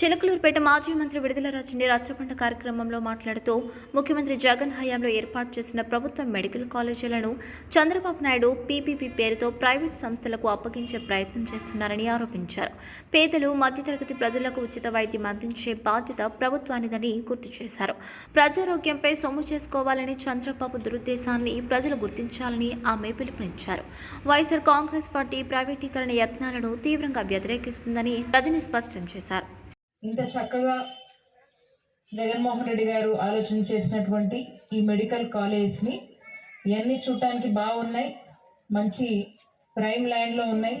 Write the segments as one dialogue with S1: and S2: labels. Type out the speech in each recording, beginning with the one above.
S1: చిలకలూరుపేట మాజీ మంత్రి విడుదల రజని రచ్చబండ కార్యక్రమంలో మాట్లాడుతూ ముఖ్యమంత్రి జగన్ హయాంలో ఏర్పాటు చేసిన ప్రభుత్వ మెడికల్ కాలేజీలను చంద్రబాబు నాయుడు పీపీపీ పేరుతో ప్రైవేట్ సంస్థలకు అప్పగించే ప్రయత్నం చేస్తున్నారని ఆరోపించారు. పేదలు మధ్యతరగతి ప్రజలకు ఉచిత వైద్యం అందించే బాధ్యత ప్రభుత్వానిదని గుర్తు చేశారు. ప్రజారోగ్యంపై సొమ్ము చేసుకోవాలని చంద్రబాబు దురుద్దేశాన్ని ప్రజలు గుర్తించాలని ఆమె పిలుపునిచ్చారు. వైఎస్ఆర్ కాంగ్రెస్ పార్టీ ప్రైవేటీకరణ యత్నాలను తీవ్రంగా వ్యతిరేకిస్తుందని రజని స్పష్టం చేశారు.
S2: ఇంత చక్కగా జగన్మోహన్ రెడ్డి గారు ఆలోచన చేసినటువంటి ఈ మెడికల్ కాలేజ్ని ఇవన్నీ చూడటానికి బాగున్నాయి. మంచి ప్రైమ్ ల్యాండ్లో ఉన్నాయి.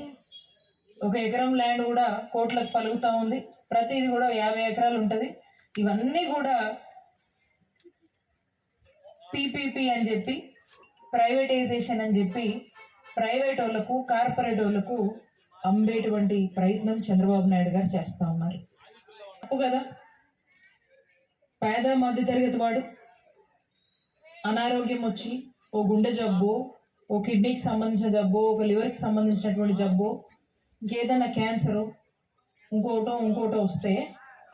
S2: ఒక ఎకరం ల్యాండ్ కూడా కోట్లకు పలుకుతా ఉంది. ప్రతిది కూడా యాభై ఎకరాలు ఉంటుంది. ఇవన్నీ కూడా పీపీపీ అని చెప్పి ప్రైవేటైజేషన్ అని చెప్పి ప్రైవేట్ వాళ్ళకు కార్పొరేట్ వాళ్ళకు అమ్మేటువంటి ప్రయత్నం చంద్రబాబు నాయుడు గారు చేస్తా ఉన్నారు. తప్పు కదా. పేద మధ్య తరగతి వాడు. అనారోగ్యం వచ్చి ఓ గుండె జబ్బు ఓ కిడ్నీకి సంబంధించిన జబ్బు ఒక లివర్కి సంబంధించినటువంటి జబ్బు ఇంకేదైనా క్యాన్సరు ఇంకోటో ఇంకోటో వస్తే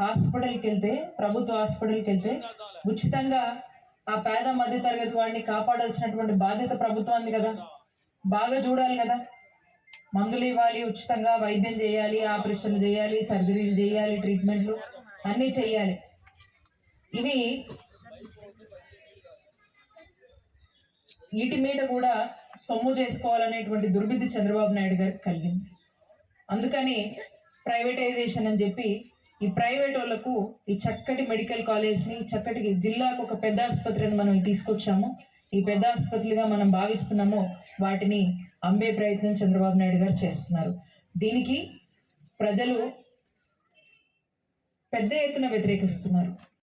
S2: హాస్పిటల్కి వెళ్తే ప్రభుత్వ హాస్పిటల్కి వెళ్తే ఉచితంగా ఆ పేద మధ్య తరగతి వాడిని కాపాడాల్సినటువంటి బాధ్యత ప్రభుత్వాన్ని కదా. బాగా చూడాలి కదా. మందులు ఇవ్వాలి ఉచితంగా వైద్యం చేయాలి ఆపరేషన్లు చేయాలి సర్జరీలు చేయాలి ట్రీట్మెంట్లు అన్నీ చేయాలి. ఇవి వీటి మీద కూడా సొమ్ము చేసుకోవాలనేటువంటి దుర్బుద్ధి చంద్రబాబు నాయుడు గారికి కలిగింది. అందుకని ప్రైవేటైజేషన్ అని చెప్పి ఈ ప్రైవేట్ వాళ్ళకు ఈ చక్కటి మెడికల్ కాలేజ్ని చక్కటి జిల్లాకు ఒక పెద్ద ఆసుపత్రిని మనం తీసుకొచ్చాము. ఈ పెద్ద ఆసుపత్రిగా మనం భావిస్తున్నామో వాటిని అంబే ప్రయత్నం చంద్రబాబు నాయుడు గారు చేస్తున్నారు. దీనికి ప్రజలు పెద్ద ఎత్తున వ్యతిరేకిస్తున్నారు.